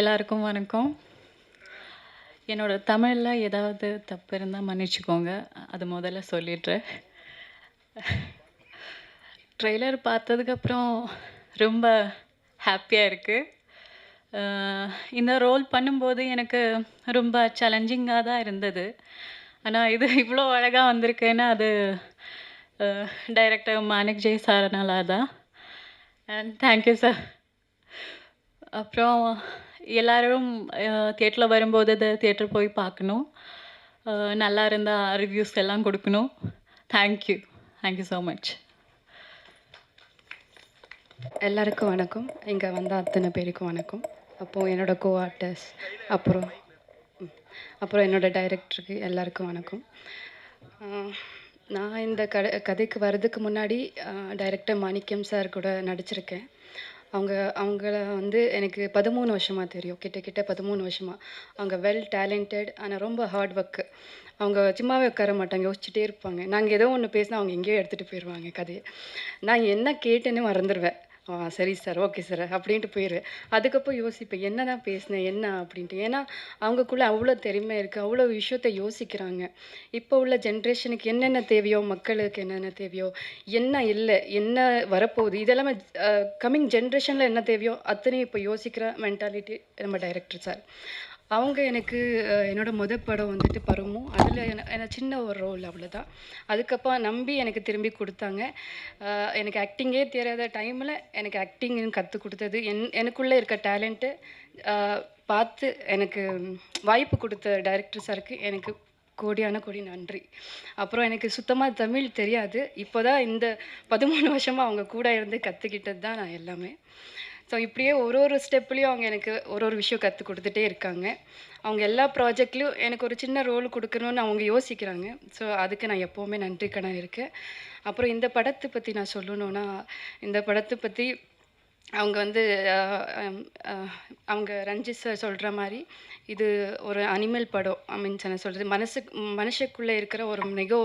எல்லாருக்கும் வணக்கம். என்னோட தமிழில் ஏதாவது தப்பு இருந்தால் மன்னிச்சுக்கோங்க. அது முதல்ல சொல்லிடுறேன். ட்ரெய்லர் பார்த்ததுக்கப்புறம் ரொம்ப ஹாப்பியாக இருக்குது இந்த ரோல் பண்ணும்போது எனக்கு ரொம்ப சேலஞ்சிங்காக தான் இருந்தது. ஆனால் இது இவ்வளோ அழகாக வந்திருக்குன்னா அது டைரக்டர் மாணிக் ஜெய் சார்னால தான். And thank you sir. அப்புறம் எல்லாரும் தியேட்டரில் வரும்போது அதை தியேட்டர் போய் பார்க்கணும். நல்லா இருந்தால் ரிவ்யூஸ் எல்லாம் கொடுக்கணும் thank you. Thank you so much. எல்லாருக்கும் வணக்கம். இங்கே வந்த அத்தனை பேருக்கும் வணக்கம். அப்போது என்னோடய கோ ஆர்டிஸ்ட் அப்புறம் அப்புறம் என்னோட டைரக்டருக்கு எல்லாருக்கும் வணக்கம். நான் இந்த கதை கதைக்கு வர்றதுக்கு முன்னாடி டைரக்டர் மாணிக்கம் சார் கூட நடிச்சிருக்கேன். அவங்க அவங்கள வந்து எனக்கு பதிமூணு வருஷமாக தெரியும். கிட்டக்கிட்ட பதிமூணு வருஷமாக அவங்க வெல் டேலண்டட் ஆனால் ரொம்ப ஹார்ட் ஒர்க்கு அவங்க சும்மாவே உட்கார மாட்டாங்க. யோசிச்சுட்டே இருப்பாங்க. நாங்கள் ஏதோ ஒன்று பேசினா அவங்க எங்கேயோ எடுத்துகிட்டு போயிடுவாங்க கதையை நான் என்ன கேட்டேன்னு மறந்துடுவேன் ஆ சரி சார், ஓகே சார் அப்படின்ட்டு போயிருவேன். அதுக்கப்புறம் யோசிப்பேன். என்ன தான் பேசினேன்? என்ன அப்படின்ட்டு. ஏன்னா அவங்கக்குள்ளே அவ்வளோ திறமை இருக்குது அவ்வளோ விஷயத்த யோசிக்கிறாங்க. இப்போ உள்ள ஜென்ரேஷனுக்கு என்னென்ன தேவையோ, மக்களுக்கு என்னென்ன தேவையோ, என்ன இல்லை என்ன வரப்போகுது, இதெல்லாமே கம்மிங் ஜென்ரேஷனில் என்ன தேவையோ அத்தனையும் இப்போ யோசிக்கிற மென்டாலிட்டி நம்ம டைரக்டர் சார். அவங்க எனக்கு என்னோடய என்னோட படம் வந்துட்டு பருமும் அதில் என்ன சின்ன ஒரு ரோல் அவ்வளோதான். அதுக்கப்புறம் நம்பி எனக்கு திரும்பி கொடுத்தாங்க எனக்கு ஆக்டிங்கே தெரியாத டைமில் எனக்கு ஆக்டிங் கற்றுக் கொடுத்தது என் எனக்குள்ளே இருக்க டேலண்ட்டு பார்த்து எனக்கு வாய்ப்பு கொடுத்த டைரக்டர் சாருக்கு எனக்கு கோடியான கோடி நன்றி. அப்புறம் எனக்கு சுத்தமாக தமிழ் தெரியாது. இப்போ தான் இந்த பதிமூணு வருஷமாக அவங்க கூட இருந்து கற்றுக்கிட்டது தான் நான் எல்லாமே. ஸோ இப்படியே ஒரு ஒரு ஸ்டெப்லேயும் அவங்க எனக்கு ஒரு ஒரு விஷயம் கற்றுக் கொடுத்துட்டே இருக்காங்க. அவங்க எல்லா ப்ராஜெக்ட்லேயும் எனக்கு ஒரு சின்ன ரோல் கொடுக்கணும்னு அவங்க யோசிக்கிறாங்க. ஸோ அதுக்கு நான் எப்போவுமே நன்றி கடன் இருக்கேன். அப்புறம் இந்த படத்தை பற்றி நான் சொல்லணும்னா, இந்த படத்தை பற்றி அவங்க வந்து அவங்க ரஞ்சித் சார் சொல்கிற மாதிரி இது ஒரு அனிமல் படம். ஐ மீன்ஸ் என்ன சொல்கிறது மனசு மனுஷக்குள்ளே இருக்கிற ஒரு மிக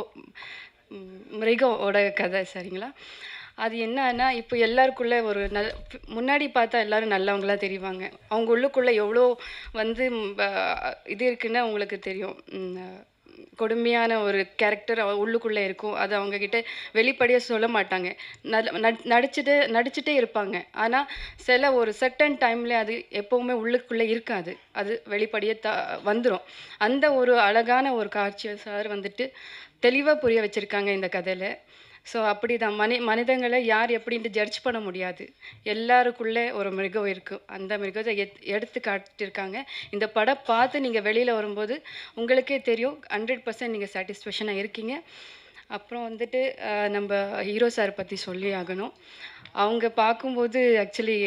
மிருகோட கதை சரிங்களா? அது என்னன்னா, இப்போ எல்லாருக்குள்ள ஒரு நல் முன்னாடி பார்த்தா எல்லாரும் நல்லவங்களா தெரிவாங்க. அவங்க உள்ளுக்குள்ளே எவ்வளோ வந்து இது இருக்குன்னு அவங்களுக்கு தெரியும். கொடுமையான ஒரு கேரக்டர் உள்ளுக்குள்ளே இருக்கும். அது அவங்க வெளிப்படையாக சொல்ல மாட்டாங்க. நட் நடிச்சுட்டு நடிச்சுட்டே இருப்பாங்க. ஆனால் சில ஒரு சர்டன் டைமில் அது எப்போவுமே உள்ளுக்குள்ளே இருக்காது. அது வெளிப்படையே த வந்துடும் அந்த ஒரு அழகான ஒரு காட்சியை சார் வந்துட்டு தெளிவாக புரிய வச்சுருக்காங்க இந்த கதையில் ஸோ அப்படிதான் மனி மனிதங்களை யார் எப்படின்ட்டு ஜட்ஜ் பண்ண முடியாது. எல்லாருக்குள்ளே ஒரு மிருகம் இருக்கும் அந்த மிருகத்தை எத் எடுத்து காட்டியிருக்காங்க. இந்த படம் பார்த்து நீங்கள் வெளியில் வரும்போது உங்களுக்கே தெரியும் ஹண்ட்ரட் பர்சன்ட் நீங்கள் சாட்டிஸ்ஃபேக்ஷனாக இருக்கீங்க. அப்புறம் வந்துட்டு நம்ம ஹீரோ சார் பற்றி சொல்லி ஆகணும். அவங்க பார்க்கும்போது ஆக்சுவலி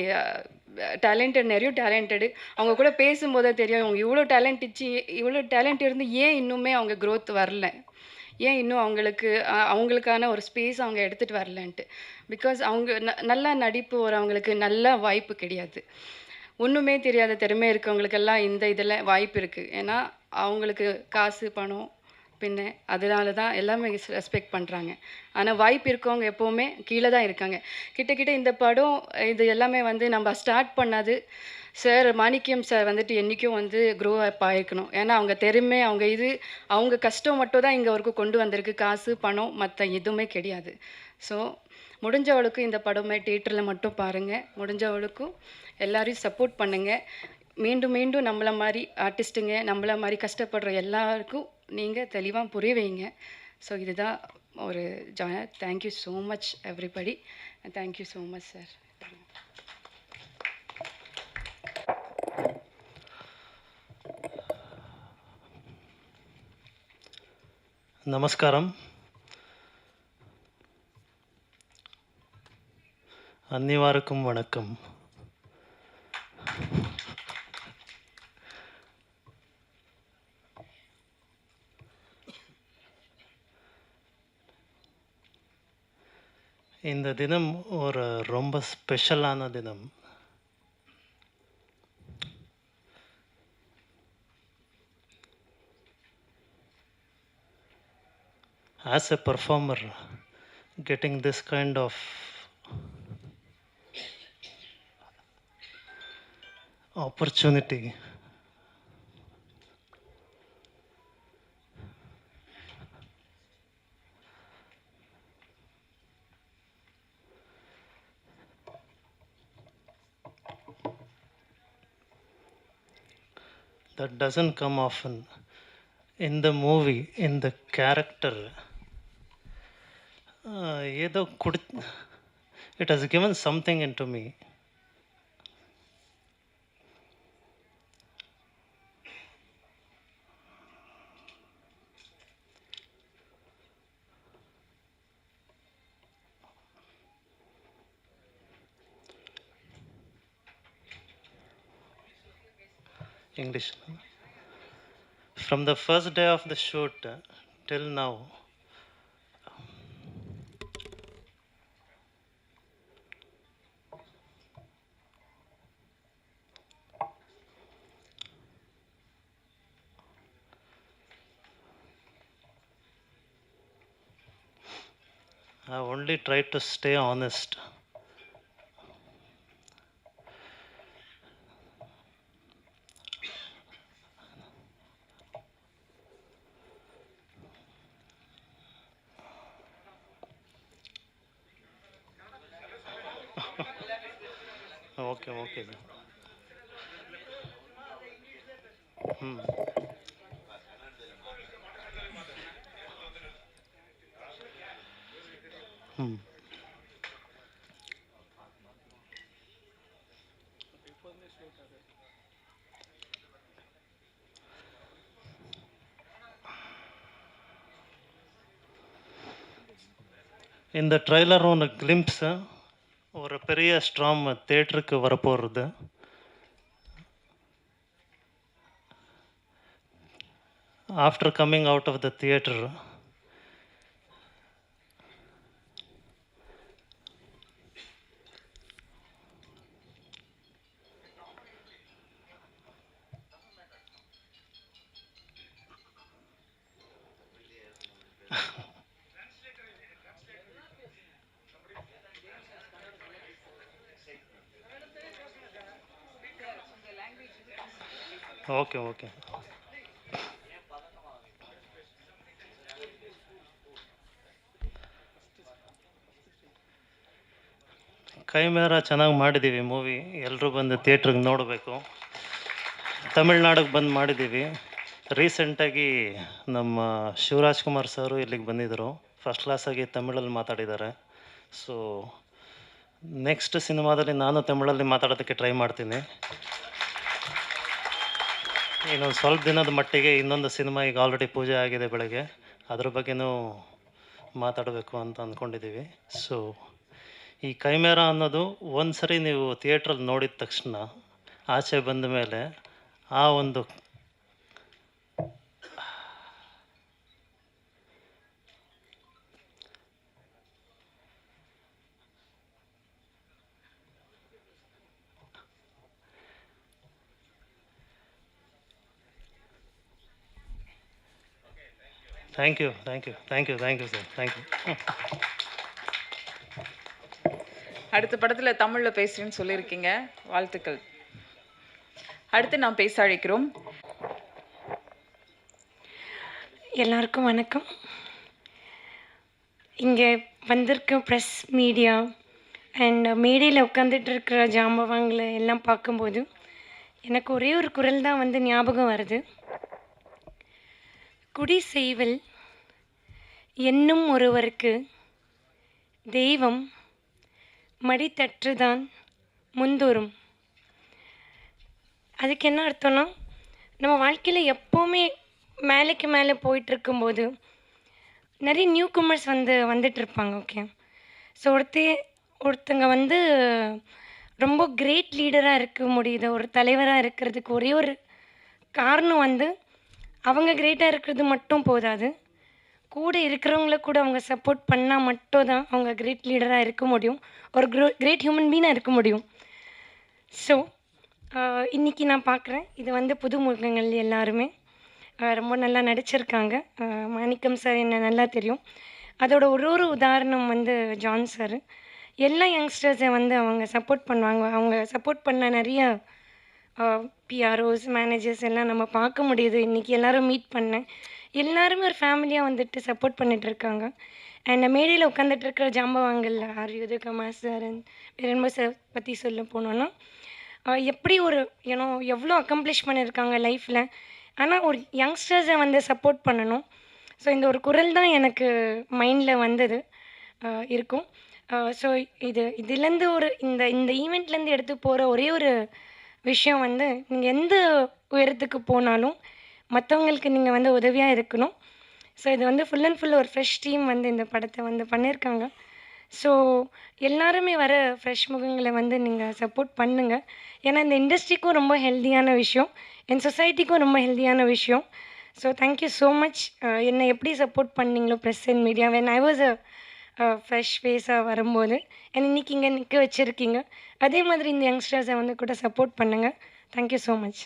டேலண்டட் நிறைய டேலண்டடு. அவங்க கூட பேசும்போதே தெரியும். அவங்க இவ்வளோ டேலண்ட் இச்சு இவ்வளோ டேலண்ட் இருந்து ஏன் இன்னுமே அவங்க க்ரோத் வரல? ஏன் இன்னும் அவங்களுக்கு அவங்களுக்கான ஒரு ஸ்பேஸ் அவங்க எடுத்துகிட்டு வரலன்ட்டு. பிகாஸ் அவங்க ந நல்லா நடிப்பு வரவங்களுக்கு நல்ல வாய்ப்பு கிடையாது. ஒன்றுமே தெரியாத திறமை இருக்கவங்களுக்கெல்லாம் இந்த இதில் வாய்ப்பு இருக்குது ஏன்னா அவங்களுக்கு காசு, பணம் பின்ன அதனால தான் எல்லாமே ரெஸ்பெக்ட் பண்ணுறாங்க ஆனால் வாய்ப்பு இருக்கவங்க எப்போவுமே கீழே தான் இருக்காங்க. கிட்டக்கிட்ட இந்த படம் இது எல்லாமே வந்து நம்ம ஸ்டார்ட் பண்ணது சார் மாணிக்கியம் சார் வந்துட்டு என்றைக்கும் வந்து க்ரோ அப் ஆகிருக்கணும் ஏன்னா அவங்க திறமை, அவங்க இது அவங்க கஷ்டம் மட்டும் தான் இங்கே அவருக்கு கொண்டு வந்திருக்கு. காசு, பணம் மற்ற எதுவுமே கிடையாது. ஸோ முடிஞ்சவளுக்கும் இந்த படமே தியேட்டரில் மட்டும் பாருங்கள் முடிஞ்சவளுக்கும் எல்லோரையும் சப்போர்ட் பண்ணுங்கள் மீண்டும் மீண்டும் நம்மள மாதிரி ஆர்டிஸ்ட்டுங்க, நம்மளை மாதிரி கஷ்டப்படுற எல்லாருக்கும் நீங்கள் தெளிவாக புரிய வைங்க. ஸோ இதுதான் ஒரு ஜா thank you so much everybody. Thank you so much sir. நமஸ்காரம். அனைவருக்கும் வணக்கம். இந்த தினம் ஒரு ரொம்ப ஸ்பெஷலான தினம். As a performer, getting this kind of opportunity. that doesn't come often. In the movie, in the character, uh, it has given something into me. English. From the first day of the shoot till now, I only tried to stay honest. Okay, okay. sir. Hmm. Hmm. இந்த trailer ஒன்று கிளிம்ப்ஸு ஒரு பெரிய storm தேட்டருக்கு வரப்போகிறது after coming out of the theatre okay okay. Camera ಚೆನ್ನಾಗಿ ಮಾಡಿದ್ದೀವಿ movie ಎಲ್ಲರೂ ಬಂದು ಥಿಯೇಟ್ರಿಗೆ ನೋಡಬೇಕು. ತಮಿಳ್ನಾಡಿಗೆ ಬಂದು ಮಾಡಿದ್ದೀವಿ ರೀಸೆಂಟಾಗಿ ನಮ್ಮ ಶಿವರಾಜ್ ಕುಮಾರ್ ಸರು ಇಲ್ಲಿಗೆ ಬಂದಿದ್ದರು ಫಸ್ಟ್ ಕ್ಲಾಸಾಗಿ ತಮಿಳಲ್ಲಿ ಮಾತಾಡಿದ್ದಾರೆ. ಸೊ ನೆಕ್ಸ್ಟ್ ಸಿನಿಮಾದಲ್ಲಿ ನಾನು ತಮಿಳಲ್ಲಿ ಮಾತಾಡೋದಕ್ಕೆ ಟ್ರೈ ಮಾಡ್ತೀನಿ. ಇನ್ನೊಂದು ಸ್ವಲ್ಪ ದಿನದ ಮಟ್ಟಿಗೆ ಇನ್ನೊಂದು ಸಿನಿಮಾ ಈಗ ಆಲ್ರೆಡಿ ಪೂಜೆ ಆಗಿದೆ ಬೆಳಗ್ಗೆ. ಅದ್ರ ಬಗ್ಗೆನೂ ಮಾತಾಡಬೇಕು ಅಂತ ಅಂದ್ಕೊಂಡಿದ್ದೀವಿ. ಸೊ ಈ ಕೈಮೇರ ಅನ್ನೋದು ಒಂದು ಸರಿ ನೀವು ಥಿಯೇಟ್ರಲ್ಲಿ ನೋಡಿದ ತಕ್ಷಣ ಆಚೆ ಬಂದ ಮೇಲೆ ಆ ಒಂದು thank you thank you thank you thank you sir thank you அடுத்த படத்தில் தமிழில் பேசுகிறேன்னு சொல்லியிருக்கீங்க. வாழ்த்துக்கள். அடுத்து நாம் பேச அழைக்கிறோம். எல்லாருக்கும் வணக்கம். இங்கே வந்திருக்க ப்ரெஸ் மீடியா அண்ட் மேடையில் உட்காந்துட்டு இருக்கிற ஜாம்பவாங்களை எல்லாம் பார்க்கும்போது எனக்கு ஒரே ஒரு குரல் தான் வந்து ஞாபகம் வருது. குடி செய்வல் என்னும் ஒருவருக்கு தெய்வம் மடித்தற்றுதான் முந்தோறும் அதுக்கு என்ன அர்த்தம்னா நம்ம வாழ்க்கையில் எப்போவுமே மேலைக்கு மேலே போயிட்டுருக்கும்போது நிறைய நியூ கமர்ஸ் வந்து வந்துட்டுருப்பாங்க ஓகே ஸோ ஒருத்தே ஒருத்தங்க வந்து ரொம்ப கிரேட் லீடராக இருக்க முடியுது ஒரு தலைவராக இருக்கிறதுக்கு ஒரே ஒரு காரணம் வந்து அவங்க கிரேட்டாக இருக்கிறது மட்டும் போதாது. கூட இருக்கிறவங்கள கூட அவங்க சப்போர்ட் பண்ணால் மட்டும் தான் அவங்க கிரேட் லீடராக இருக்க முடியும். ஒரு க்ரோ கிரேட் ஹியூமன் பீனாக இருக்க முடியும். ஸோ இன்றைக்கி நான் பார்க்குறேன் இது வந்து புதுமுகங்கள் எல்லாருமே. ரொம்ப நல்லா நடிச்சிருக்காங்க. மாணிக்கம் சார் என்ன நல்லா தெரியும். அதோட ஒரு ஒரு உதாரணம் வந்து ஜான் சார் எல்லா யங்ஸ்டர்ஸை வந்து அவங்க சப்போர்ட் பண்ணுவாங்க. அவங்க சப்போர்ட் பண்ண நிறைய பிஆர்ஓஸ் மேனேஜர்ஸ் எல்லாம் நம்ம பார்க்க முடியுது. இன்றைக்கி எல்லோரும் மீட் பண்ணேன். எல்லாருமே ஒரு ஃபேமிலியாக வந்துட்டு சப்போர்ட் பண்ணிட்டு இருக்காங்க அண்ட் மேடையில் உட்காந்துட்டு இருக்கிற ஜாம்பவாங்கல்ல ஆர்யுது கமாசரன் ரெம்ப சார் பற்றி சொல்ல போனோன்னா எப்படி ஒரு ஏன்னோ எவ்வளோ அக்கம்ப்ளிஷ் பண்ணியிருக்காங்க லைஃப்பில் ஆனால் ஒரு யங்ஸ்டர்ஸை வந்து சப்போர்ட் பண்ணணும். ஸோ இந்த ஒரு குரல் தான் எனக்கு மைண்டில் வந்தது. இருக்கும். ஸோ இது இதுலேருந்து ஒரு இந்த இந்த ஈவெண்ட்லேருந்து எடுத்து போகிற ஒரே ஒரு விஷயம் வந்து நீங்கள் எந்த உயரத்துக்கு போனாலும் மற்றவங்களுக்கு நீங்கள் வந்து உதவியாக இருக்கணும். ஸோ இது வந்து ஃபுல் அண்ட் ஃபுல் ஒரு ஃப்ரெஷ் டீம் வந்து இந்த படத்தை வந்து பண்ணியிருக்காங்க ஸோ எல்லாருமே வர ஃப்ரெஷ் முகங்களை வந்து நீங்கள் சப்போர்ட் பண்ணுங்கள் ஏன்னா இந்த இண்டஸ்ட்ரிக்கும் ரொம்ப ஹெல்த்தியான விஷயம். என் சொசைட்டிக்கும் ரொம்ப ஹெல்த்தியான விஷயம். ஸோ தேங்க்யூ ஸோ மச் என்னை எப்படி சப்போர்ட் பண்ணீங்களோ press and media when I was a fresh ஃபேஸாக வரும்போது என்னை இன்னைக்கு இங்கே நிற்க வச்சுருக்கீங்க. அதே மாதிரி இந்த யங்ஸ்டர்ஸை வந்து கூட சப்போர்ட் பண்ணுங்கள் தேங்க்யூ ஸோ மச்